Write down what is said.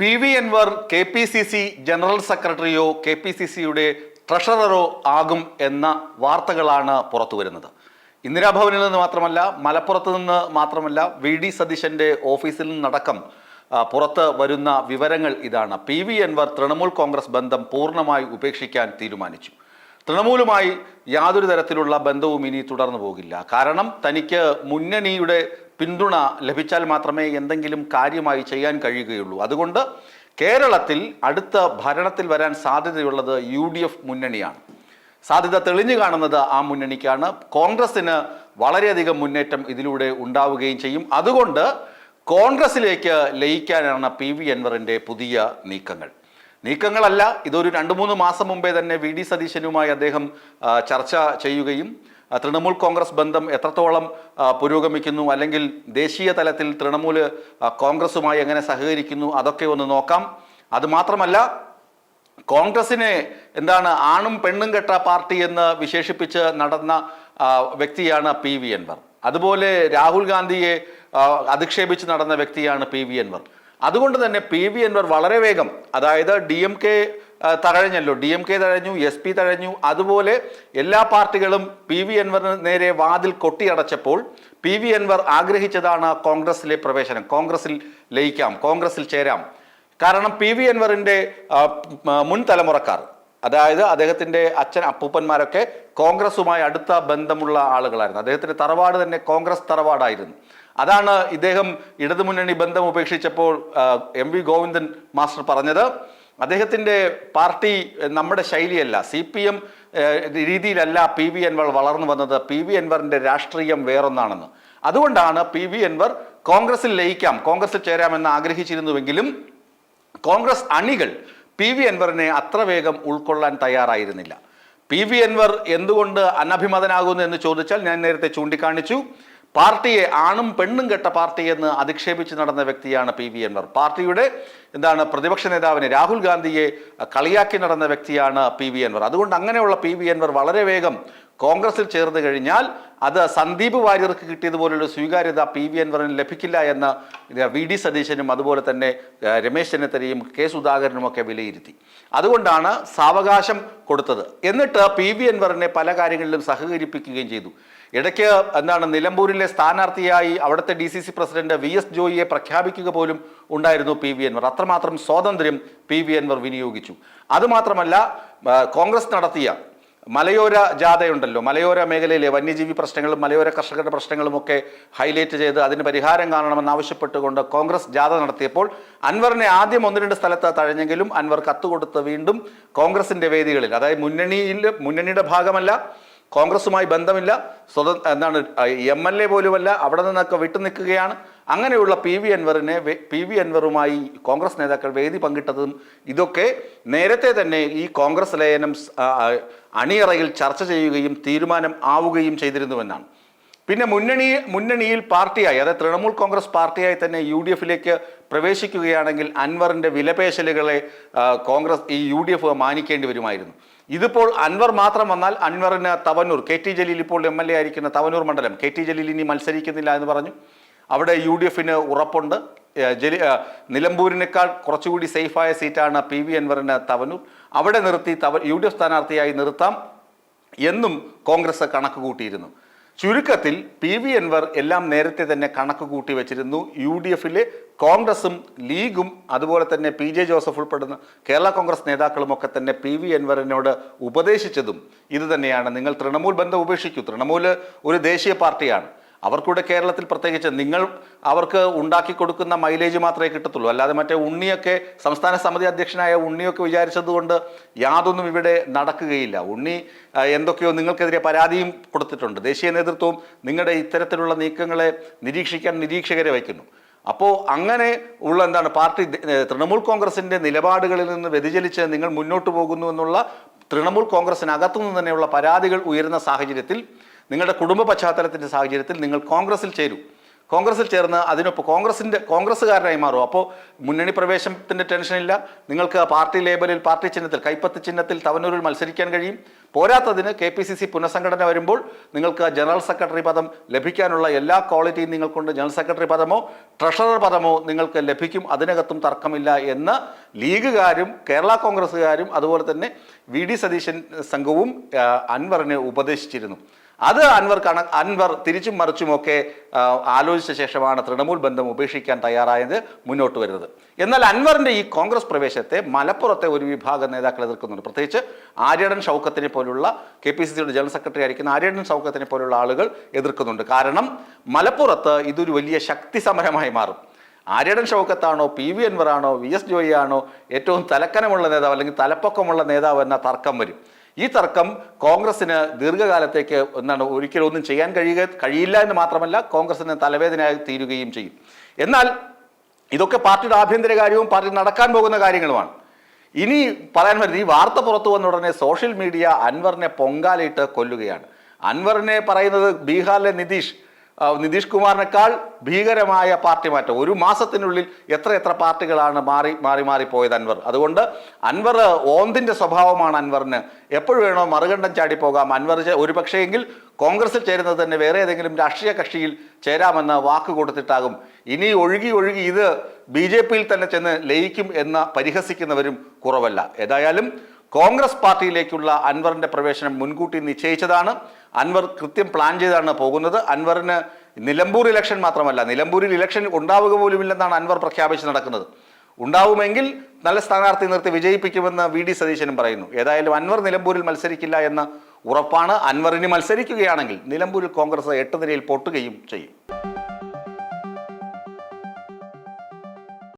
P V Anwar K P C C general സെക്രട്ടറിയോ K P C സിയുടെ ട്രഷററോ ആകും എന്ന വാർത്തകളാണ് പുറത്തു വരുന്നത്. ഇന്ദിരാഭവനിൽ നിന്ന് മാത്രമല്ല മലപ്പുറത്ത് നിന്ന് മാത്രമല്ല വി ഡി സതീശന്റെ ഓഫീസിൽ നിന്നടക്കം പുറത്ത് വരുന്ന വിവരങ്ങൾ ഇതാണ്. P V Anwar Trinamool Congress ബന്ധം പൂർണമായി ഉപേക്ഷിക്കാൻ തീരുമാനിച്ചു. തൃണമൂലുമായി യാതൊരു തരത്തിലുള്ള ബന്ധവും ഇനി തുടർന്നു പോകില്ല. കാരണം തനിക്ക് മുന്നണിയുടെ പിന്തുണ ലഭിച്ചാൽ മാത്രമേ എന്തെങ്കിലും കാര്യമായി ചെയ്യാൻ കഴിയുകയുള്ളൂ. അതുകൊണ്ട് കേരളത്തിൽ അടുത്ത ഭരണത്തിൽ വരാൻ സാധ്യതയുള്ളത് യു ഡി എഫ് മുന്നണിയാണ്. സാധ്യത തെളിഞ്ഞു കാണുന്നത് ആ മുന്നണിക്കാണ്. കോൺഗ്രസിന് വളരെയധികം മുന്നേറ്റം ഇതിലൂടെ ഉണ്ടാവുകയും ചെയ്യും. അതുകൊണ്ട് കോൺഗ്രസിലേക്ക് ലയിക്കാനാണ് പി വി അൻവറിന്റെ പുതിയ നീക്കങ്ങൾ. നീക്കങ്ങളല്ല ഇതൊരു രണ്ട് മൂന്ന് മാസം മുമ്പേ തന്നെ വി ഡി സതീശനുമായി അദ്ദേഹം ചർച്ച ചെയ്യുകയും തൃണമൂൽ കോൺഗ്രസ് ബന്ധം എത്രത്തോളം പുരോഗമിക്കുന്നു അല്ലെങ്കിൽ ദേശീയ തലത്തിൽ തൃണമൂൽ കോൺഗ്രസുമായി എങ്ങനെ സഹകരിക്കുന്നു അതൊക്കെ ഒന്ന് നോക്കാം. അതുമാത്രമല്ല കോൺഗ്രസിനെ എന്താണ് ആണും പെണ്ണും കെട്ട പാർട്ടി എന്ന് വിശേഷിപ്പിച്ച് നടന്ന വ്യക്തിയാണ് പി വി അൻവർ. അതുപോലെ രാഹുൽ ഗാന്ധിയെ അധിക്ഷേപിച്ച് നടന്ന വ്യക്തിയാണ് പി വി അൻവർ. അതുകൊണ്ട് തന്നെ പി വി അൻവർ വളരെ വേഗം അതായത് ഡി എം കെ തഴഞ്ഞല്ലോ. ഡി എം കെ തഴഞ്ഞു എസ് പി തഴഞ്ഞു. അതുപോലെ എല്ലാ പാർട്ടികളും പി വി അൻവറിന് നേരെ വാതിൽ കൊട്ടിയടച്ചപ്പോൾ പി വി അൻവർ ആഗ്രഹിച്ചതാണ് കോൺഗ്രസിലെ പ്രവേശനം. കോൺഗ്രസിൽ ലയിക്കാം കോൺഗ്രസിൽ ചേരാം. കാരണം പി വി അൻവറിന്റെ മുൻ തലമുറക്കാർ അതായത് അദ്ദേഹത്തിന്റെ അച്ഛൻ അപ്പൂപ്പന്മാരൊക്കെ കോൺഗ്രസുമായി അടുത്ത ബന്ധമുള്ള ആളുകളായിരുന്നു. അദ്ദേഹത്തിന്റെ തറവാട് തന്നെ കോൺഗ്രസ് തറവാടായിരുന്നു. അതാണ് ഇദ്ദേഹം ഇടതുമുന്നണി ബന്ധം ഉപേക്ഷിച്ചപ്പോൾ എം വി ഗോവിന്ദൻ മാസ്റ്റർ പറഞ്ഞത്. അദ്ദേഹത്തിന്റെ പാർട്ടി നമ്മുടെ ശൈലിയല്ല. സി പി എം രീതിയിലല്ല പി വി അൻവർ വളർന്നു വന്നത്. പി വി അൻവറിന്റെ രാഷ്ട്രീയം വേറൊന്നാണെന്ന്. അതുകൊണ്ടാണ് പി വി അൻവർ കോൺഗ്രസിൽ ലയിക്കാം കോൺഗ്രസിൽ ചേരാമെന്ന് ആഗ്രഹിച്ചിരുന്നുവെങ്കിലും കോൺഗ്രസ് അണികൾ പി വി അൻവറിനെ അത്ര വേഗം ഉൾക്കൊള്ളാൻ തയ്യാറായിരുന്നില്ല. പി വി അൻവർ എന്തുകൊണ്ട് അനഭിമതനാകുന്നു എന്ന് ചോദിച്ചാൽ ഞാൻ നേരത്തെ ചൂണ്ടിക്കാണിച്ചു. പാർട്ടിയെ ആണും പെണ്ണും കെട്ട പാർട്ടി എന്ന് അധിക്ഷേപിച്ച് നടന്ന വ്യക്തിയാണ് പി വി അൻവർ. പാർട്ടിയുടെ എന്താണ് പ്രതിപക്ഷ നേതാവിനെ രാഹുൽ ഗാന്ധിയെ കളിയാക്കി നടന്ന വ്യക്തിയാണ് പി വി അൻവർ. അതുകൊണ്ട് അങ്ങനെയുള്ള പി വി അൻവർ വളരെ വേഗം കോൺഗ്രസിൽ ചേർന്ന് കഴിഞ്ഞാൽ അത് സന്ദീപ് വാര്യർക്ക് കിട്ടിയതുപോലുള്ള സ്വീകാര്യത പി വി അൻവറിന് ലഭിക്കില്ല എന്ന് വി ഡി സതീശനും അതുപോലെ തന്നെ രമേശ് ചെന്നിത്തലയും കെ സുധാകരനും ഒക്കെ വിലയിരുത്തി. അതുകൊണ്ടാണ് സാവകാശം കൊടുത്തത്. എന്നിട്ട് പി വി അൻവറിനെ പല കാര്യങ്ങളിലും സഹകരിപ്പിക്കുകയും ചെയ്തു. ഇടയ്ക്ക് എന്താണ് നിലമ്പൂരിലെ സ്ഥാനാർത്ഥിയായി അവിടുത്തെ D C C president V S ജോയിയെ പ്രഖ്യാപിക്കുക പോലും ഉണ്ടായിരുന്നു പി വി അൻവർ. അത്രമാത്രം സ്വാതന്ത്ര്യം പി വി അൻവർ വിനിയോഗിച്ചു. അതുമാത്രമല്ല കോൺഗ്രസ് നടത്തിയ മലയോര ജാഥയുണ്ടല്ലോ. മലയോര മേഖലയിലെ വന്യജീവി പ്രശ്നങ്ങളും മലയോര കർഷകരുടെ പ്രശ്നങ്ങളും ഒക്കെ ഹൈലൈറ്റ് ചെയ്ത് അതിന് പരിഹാരം കാണണമെന്ന് ആവശ്യപ്പെട്ടുകൊണ്ട് കോൺഗ്രസ് ജാഥ നടത്തിയപ്പോൾ അൻവറിനെ ആദ്യം ഒന്ന് രണ്ട് സ്ഥലത്ത് തഴഞ്ഞെങ്കിലും അൻവർ കത്തുകൊടുത്ത് വീണ്ടും കോൺഗ്രസിന്റെ വേദികളിൽ അതായത് മുന്നണിയിൽ മുന്നണിയുടെ ഭാഗമല്ല കോൺഗ്രസുമായി ബന്ധമില്ല സ്വത എന്താണ് എം എൽ എ പോലുമല്ല അവിടെ നിന്നൊക്കെ വിട്ടു നിൽക്കുകയാണ്. അങ്ങനെയുള്ള പി വി അൻവറിനെ പി വി അൻവറുമായി കോൺഗ്രസ് നേതാക്കൾ വേദി പങ്കിട്ടതും ഇതൊക്കെ നേരത്തെ തന്നെ ഈ കോൺഗ്രസ് ലയനം അണിയറയിൽ ചർച്ച ചെയ്യുകയും തീരുമാനം ആവുകയും ചെയ്തിരുന്നുവെന്നാണ്. പിന്നെ മുന്നണി മുന്നണിയിൽ പാർട്ടിയായി അതായത് തൃണമൂൽ കോൺഗ്രസ് പാർട്ടിയായി തന്നെ യു ഡി എഫിലേക്ക് പ്രവേശിക്കുകയാണെങ്കിൽ അൻവറിന്റെ വിലപേശലുകളെ കോൺഗ്രസ് ഈ യു ഡി എഫ് മാനിക്കേണ്ടി വരുമായിരുന്നു. ഇതിപ്പോൾ അൻവർ മാത്രം വന്നാൽ അൻവറിന് തവനൂർ കെ ടി ജലീൽ ഇപ്പോൾ എം എൽ എ ആയിരിക്കുന്ന തവനൂർ മണ്ഡലം. കെ ടി ജലീൽ ഇനി മത്സരിക്കുന്നില്ല എന്ന് പറഞ്ഞു. അവിടെ യു ഡി എഫിന് ഉറപ്പുണ്ട്. ജലി നിലമ്പൂരിനേക്കാൾ കുറച്ചുകൂടി സേഫായ സീറ്റാണ് പി വി അൻവറിന് തവനൂർ. അവിടെ നിർത്തി തവ യു ഡി എഫ് സ്ഥാനാർത്ഥിയായി നിർത്താം എന്നും കോൺഗ്രസ് കണക്ക് കൂട്ടിയിരുന്നു. ചുരുക്കത്തിൽ പി വി അൻവർ എല്ലാം നേരത്തെ തന്നെ കണക്ക് കൂട്ടി വെച്ചിരുന്നു. യു ഡി എഫിലെ കോൺഗ്രസും ലീഗും അതുപോലെ തന്നെ പി ജെ ജോസഫ് ഉൾപ്പെടുന്ന കേരള കോൺഗ്രസ് നേതാക്കളും ഒക്കെ തന്നെ പി വി അൻവറിനോട് ഉപദേശിച്ചതും ഇത് തന്നെയാണ് നിങ്ങൾ തൃണമൂൽ ബന്ധം ഉപേക്ഷിക്കൂ. തൃണമൂൽ ഒരു ദേശീയ പാർട്ടിയാണ്. അവർക്കൂടെ കേരളത്തിൽ പ്രത്യേകിച്ച് നിങ്ങൾ അവർക്ക് ഉണ്ടാക്കി കൊടുക്കുന്ന മൈലേജ് മാത്രമേ കിട്ടത്തുള്ളൂ. അല്ലാതെ മറ്റേ ഉണ്ണിയൊക്കെ സംസ്ഥാന സമിതി അധ്യക്ഷനായ ഉണ്ണിയൊക്കെ വിചാരിച്ചതുകൊണ്ട് യാതൊന്നും ഇവിടെ നടക്കുകയില്ല. ഉണ്ണി എന്തൊക്കെയോ നിങ്ങൾക്കെതിരെ പരാതിയും കൊടുത്തിട്ടുണ്ട്. ദേശീയ നേതൃത്വവും നിങ്ങളുടെ ഇത്തരത്തിലുള്ള നീക്കങ്ങളെ നിരീക്ഷിക്കാൻ നിരീക്ഷകരെ വയ്ക്കുന്നു. അപ്പോൾ അങ്ങനെ ഉള്ള എന്താണ് പാർട്ടി തൃണമൂൽ കോൺഗ്രസിന്റെ നിലപാടുകളിൽ നിന്ന് വ്യതിചലിച്ച് നിങ്ങൾ മുന്നോട്ട് പോകുന്നു എന്നുള്ള തൃണമൂൽ കോൺഗ്രസിനകത്തു നിന്ന് തന്നെയുള്ള പരാതികൾ ഉയരുന്ന സാഹചര്യത്തിൽ നിങ്ങളുടെ കുടുംബ പശ്ചാത്തലത്തിന്റെ സാഹചര്യത്തിൽ നിങ്ങൾ കോൺഗ്രസിൽ ചേരും. കോൺഗ്രസിൽ ചേർന്ന് അതിനൊപ്പം കോൺഗ്രസിന്റെ കോൺഗ്രസ്സുകാരനായി മാറും. അപ്പോൾ മുന്നണി പ്രവേശനത്തിന്റെ ടെൻഷനില്ല നിങ്ങൾക്ക് പാർട്ടി ലേബലിൽ പാർട്ടി ചിഹ്നത്തിൽ കൈപ്പത്തി ചിഹ്നത്തിൽ തവനൂരിൽ മത്സരിക്കാൻ കഴിയും. പോരാത്തതിന് കെ പി സി സി പുനഃസംഘടന വരുമ്പോൾ നിങ്ങൾക്ക് ജനറൽ സെക്രട്ടറി പദം ലഭിക്കാനുള്ള എല്ലാ ക്വാളിറ്റിയും നിങ്ങൾക്കുണ്ട്. ജനറൽ സെക്രട്ടറി പദമോ ട്രഷറർ പദമോ നിങ്ങൾക്ക് ലഭിക്കും. അതിനകത്തും തർക്കമില്ല എന്ന് ലീഗുകാരും കേരള കോൺഗ്രസ്സുകാരും അതുപോലെ തന്നെ വി ഡി സതീശൻ സംഘവും അൻവറിനെ ഉപദേശിച്ചിരുന്നു. അത് അൻവർ കണ അൻവർ തിരിച്ചും മറിച്ചുമൊക്കെ ആലോചിച്ച ശേഷമാണ് തൃണമൂൽ ബന്ധം ഉപേക്ഷിക്കാൻ തയ്യാറായത് മുന്നോട്ട് വരുന്നത്. എന്നാൽ അൻവറിന്റെ ഈ കോൺഗ്രസ് പ്രവേശത്തെ മലപ്പുറത്തെ ഒരു വിഭാഗം നേതാക്കൾ എതിർക്കുന്നുണ്ട്. പ്രത്യേകിച്ച് ആര്യടൻ ഷൗക്കത്തിനെ പോലുള്ള കെ പി സി സിയുടെ ജനറൽ സെക്രട്ടറി ആയിരിക്കുന്ന ആര്യടൻ ഷൗക്കത്തിനെ പോലുള്ള ആളുകൾ എതിർക്കുന്നുണ്ട്. കാരണം മലപ്പുറത്ത് ഇതൊരു വലിയ ശക്തി സമരമായി മാറും. ആര്യടൻ ഷൗക്കത്താണോ പി വി അൻവറാണോ വി എസ് ജോയി ആണോ ഏറ്റവും തലക്കനമുള്ള നേതാവ് അല്ലെങ്കിൽ തലപ്പൊക്കമുള്ള നേതാവ് എന്ന തർക്കം വരും. ഈ തർക്കം കോൺഗ്രസിന് ദീർഘകാലത്തേക്ക് എന്താണ് ഒരിക്കലും ഒന്നും ചെയ്യാൻ കഴിയുക കഴിയില്ല എന്ന് മാത്രമല്ല കോൺഗ്രസിന് തലവേദനയായി തീരുകയും ചെയ്യും. എന്നാൽ ഇതൊക്കെ പാർട്ടിയുടെ ആഭ്യന്തര കാര്യവും പാർട്ടി നടക്കാൻ പോകുന്ന കാര്യങ്ങളുമാണ്. ഇനി പറയാൻ വരുന്നത് ഈ വാർത്ത പുറത്തു വന്ന ഉടനെ സോഷ്യൽ മീഡിയ അൻവറിനെ പൊങ്കാലയിട്ട് കൊല്ലുകയാണ്. അൻവറിനെ പറയുന്നത് ബീഹാറിലെ നിതീഷ് നിതീഷ് കുമാറിനേക്കാൾ ഭീകരമായ പാർട്ടി മാറ്റം. ഒരു മാസത്തിനുള്ളിൽ എത്ര എത്ര പാർട്ടികളാണ് മാറി മാറി മാറി പോയത് അൻവർ? അതുകൊണ്ട് അൻവർ ഓന്തിന്റെ സ്വഭാവമാണ് അൻവറിന്. എപ്പോഴും വേണോ മറുകണ്ഠം ചാടിപ്പോകാം പോകാം. അൻവർ ഒരു പക്ഷേയെങ്കിൽ കോൺഗ്രസിൽ ചേരുന്നത് തന്നെ വേറെ ഏതെങ്കിലും രാഷ്ട്രീയ കക്ഷിയിൽ ചേരാമെന്ന് വാക്ക് കൊടുത്തിട്ടാകും. ഇനി ഒഴുകി ഒഴുകി ഇത് ബി ജെ പിയിൽ തന്നെ ചെന്ന് ലയിക്കും എന്ന് പരിഹസിക്കുന്നവരും കുറവല്ല. ഏതായാലും കോൺഗ്രസ് പാർട്ടിയിലേക്കുള്ള അൻവറിന്റെ പ്രവേശനം മുൻകൂട്ടി നിശ്ചയിച്ചതാണ്. അൻവർ കൃത്യം പ്ലാൻ ചെയ്താണ് പോകുന്നത്. അൻവറിന് നിലമ്പൂർ ഇലക്ഷൻ മാത്രമല്ല നിലമ്പൂരിൽ ഇലക്ഷൻ ഉണ്ടാവുക പോലുമില്ലെന്നാണ് അൻവർ പ്രഖ്യാപിച്ച് നടക്കുന്നത്. ഉണ്ടാവുമെങ്കിൽ നല്ല സ്ഥാനാർത്ഥി നിർത്തി വിജയിപ്പിക്കുമെന്ന് വി ഡി സതീശനും പറയുന്നു. ഏതായാലും അൻവർ നിലമ്പൂരിൽ മത്സരിക്കില്ല എന്ന ഉറപ്പാണ്. അൻവറിന് മത്സരിക്കുകയാണെങ്കിൽ നിലമ്പൂരിൽ കോൺഗ്രസ് എട്ട് നിരയിൽ പൊട്ടുകയും ചെയ്യും.